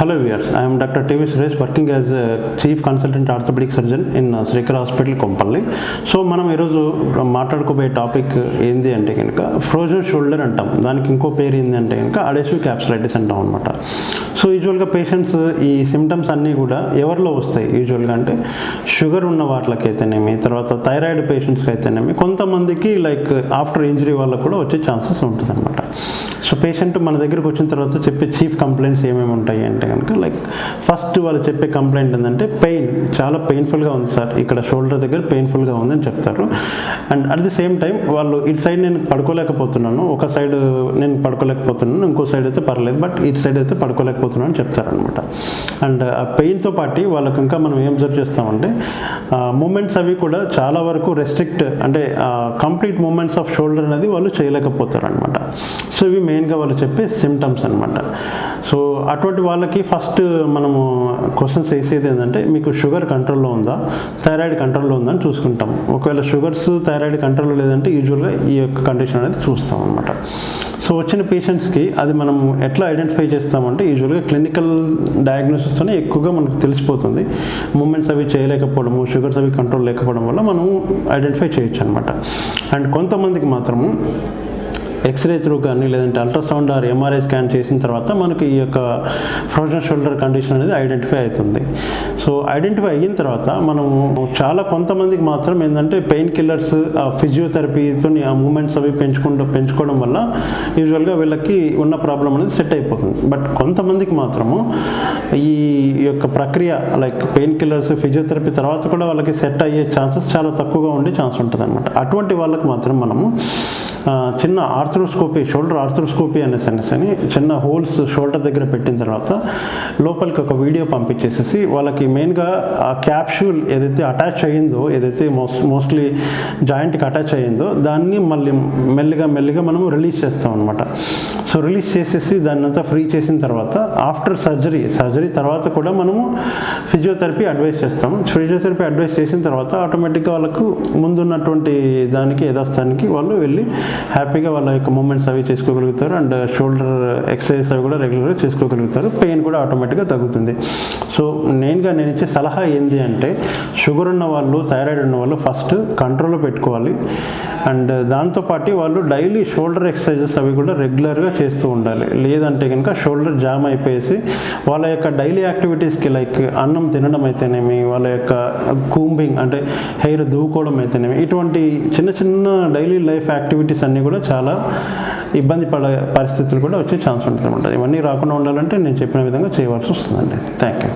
Hello viewers, I am Dr. TV Suresh working as a Chief Consultant Orthopedic Surgeon in Srikar hospital Kompally so మనం ఈరోజు మాట్లాడుకోబోయే topic ఏంది అంటే కనుక frozen shoulder అంటాం. దానికి ఇంకో పేరు ఏంది అంటే కనుక అడేసివ్ క్యాప్సులైటిస్ అంటాం అనమాట సో యూజువల్గా పేషెంట్స్ ఈ సిమ్టమ్స్ అన్నీ కూడా ఎవరిలో వస్తాయి? యూజువల్గా అంటే షుగర్ ఉన్న వాటికైతేనేమి తర్వాత థైరాయిడ్ పేషెంట్స్కి అయితేనేమి కొంతమందికి లైక్ ఆఫ్టర్ ఇంజరీ వాళ్ళకు కూడా వచ్చే ఛాన్సెస్ ఉంటుంది అనమాట సో పేషెంట్ మన దగ్గరకు వచ్చిన తర్వాత చెప్పే చీఫ్ కంప్లైంట్స్ ఏమేమి ఉంటాయి అంటే కనుక లైక్ ఫస్ట్ వాళ్ళు చెప్పే కంప్లైంట్ ఏంటంటే పెయిన్ చాలా పెయిన్ఫుల్గా ఉంది సార్. ఇక్కడ షోల్డర్ దగ్గర పెయిన్ఫుల్గా ఉందని చెప్తారు. And at the same time వాళ్ళు ఇటు సైడ్ నేను పడుకోలేకపోతున్నాను ఒక సైడ్ నేను పడుకోలేకపోతున్నాను ఇంకో సైడ్ అయితే పర్లేదు బట్ ఇటు సైడ్ అయితే పడుకోలేకపోతున్నాను అని చెప్తారనమాట అండ్ ఆ పెయిన్తో పాటు వాళ్ళకి ఇంకా మనం ఏం అబ్జర్వ్ చేస్తామంటే మూమెంట్స్ అవి కూడా చాలా వరకు రెస్ట్రిక్ట్ అంటే కంప్లీట్ మూమెంట్స్ ఆఫ్ షోల్డర్ అనేది వాళ్ళు చేయలేకపోతారు అనమాట సో ఇవి మెయిన్గా వాళ్ళు చెప్పే సిమ్టమ్స్ అనమాట సో అటువంటి వాళ్ళకి ఫస్ట్ మనము క్వశ్చన్స్ వేసేది ఏంటంటే మీకు షుగర్ కంట్రోల్లో ఉందా? థైరాయిడ్ కంట్రోల్లో ఉందా? అని చూసుకుంటాం. ఒకవేళ షుగర్స్ థైరాయిడ్ కంట్రోల్లో లేదంటే యూజువల్గా ఈ యొక్క కండిషన్ అనేది చూస్తాం అనమాట సో వచ్చిన పేషెంట్స్కి అది మనం ఎట్లా ఐడెంటిఫై చేస్తామంటే యూజువల్గా క్లినికల్ డయాగ్నోసిస్తోనే ఎక్కువగా మనకు తెలిసిపోతుంది. మూమెంట్స్ అవి చేయలేకపోవడము షుగర్స్ అవి కంట్రోల్ లేకపోవడం వల్ల మనం ఐడెంటిఫై చేయొచ్చు అనమాట అండ్ కొంతమందికి మాత్రము ఎక్స్రే త్రూ కానీ లేదంటే అల్ట్రాసౌండ్ ఆర్ ఎంఆర్ఐ స్కాన్ చేసిన తర్వాత మనకి ఈ యొక్క ఫ్రోజన్ షోల్డర్ కండిషన్ అనేది ఐడెంటిఫై అవుతుంది. సో ఐడెంటిఫై అయిన తర్వాత మనము చాలా కొంతమందికి మాత్రం ఏంటంటే పెయిన్ కిల్లర్స్ ఆ ఫిజియోథెరపీతో ఆ మూమెంట్స్ అవి పెంచుకుంటూ పెంచుకోవడం వల్ల యూజువల్గా వీళ్ళకి ఉన్న ప్రాబ్లం అనేది సెట్ అయిపోతుంది. బట్ కొంతమందికి మాత్రము ఈ యొక్క ప్రక్రియ లైక్ పెయిన్ కిల్లర్స్ ఫిజియోథెరపీ తర్వాత కూడా వాళ్ళకి సెట్ అయ్యే ఛాన్సెస్ చాలా తక్కువగా ఉండే ఛాన్స్ ఉంటుంది అనమాట అటువంటి వాళ్ళకి మాత్రం మనము చిన్న ఆర్థ్రోస్కోపీ షోల్డర్ ఆర్థ్రోస్కోపీ అనేసి అనేసి అని చిన్న హోల్స్ షోల్డర్ దగ్గర పెట్టిన తర్వాత లోపలికి ఒక వీడియో పంపించేసేసి వాళ్ళకి మెయిన్గా ఆ క్యాప్షూల్ ఏదైతే అటాచ్ అయ్యిందో ఏదైతే మోస్ట్ మోస్ట్లీ జాయింట్కి అటాచ్ అయ్యిందో దాన్ని మళ్ళీ మెల్లిగా మెల్లిగా మనం రిలీజ్ చేస్తాం అనమాట సో రిలీజ్ చేసేసి దాన్ని అంతా ఫ్రీ చేసిన తర్వాత ఆఫ్టర్ సర్జరీ సర్జరీ తర్వాత కూడా మనము ఫిజియోథెరపీ అడ్వైస్ చేస్తాం. ఫిజియోథెరపీ అడ్వైస్ చేసిన తర్వాత ఆటోమేటిక్గా వాళ్ళకు ముందున్నటువంటి దానికి యథాస్థానికి వాళ్ళు వెళ్ళి హ్యాపీగా వాళ్ళ యొక్క మూమెంట్స్ అవి చేసుకోగలుగుతారు అండ్ షోల్డర్ ఎక్సర్సైజ్ అవి కూడా రెగ్యులర్గా చేసుకోగలుగుతారు. పెయిన్ కూడా ఆటోమేటిక్గా తగ్గుతుంది. సో మెయిన్గా నేను ఇచ్చే సలహా ఏంటి అంటే షుగర్ ఉన్న వాళ్ళు థైరాయిడ్ ఉన్న వాళ్ళు ఫస్ట్ కంట్రోల్లో పెట్టుకోవాలి. అండ్ దాంతోపాటు వాళ్ళు డైలీ షోల్డర్ ఎక్సర్సైజెస్ అవి కూడా రెగ్యులర్గా చేస్తూ ఉండాలి. లేదంటే కనుక షోల్డర్ జామ్ అయిపోయేసి వాళ్ళ యొక్క డైలీ యాక్టివిటీస్కి లైక్ అన్నం తినడం అయితేనేమి వాళ్ళ యొక్క కూంబింగ్ అంటే హెయిర్ దూకోవడం అయితేనేమి ఇటువంటి చిన్న చిన్న డైలీ లైఫ్ యాక్టివిటీస్ అన్నీ కూడా చాలా ఇబ్బంది పడే పరిస్థితులు కూడా వచ్చే ఛాన్స్ ఉంటుంది అనమాట ఇవన్నీ రాకుండా ఉండాలంటే నేను చెప్పిన విధంగా చేయవలసి వస్తుందండి. Thank you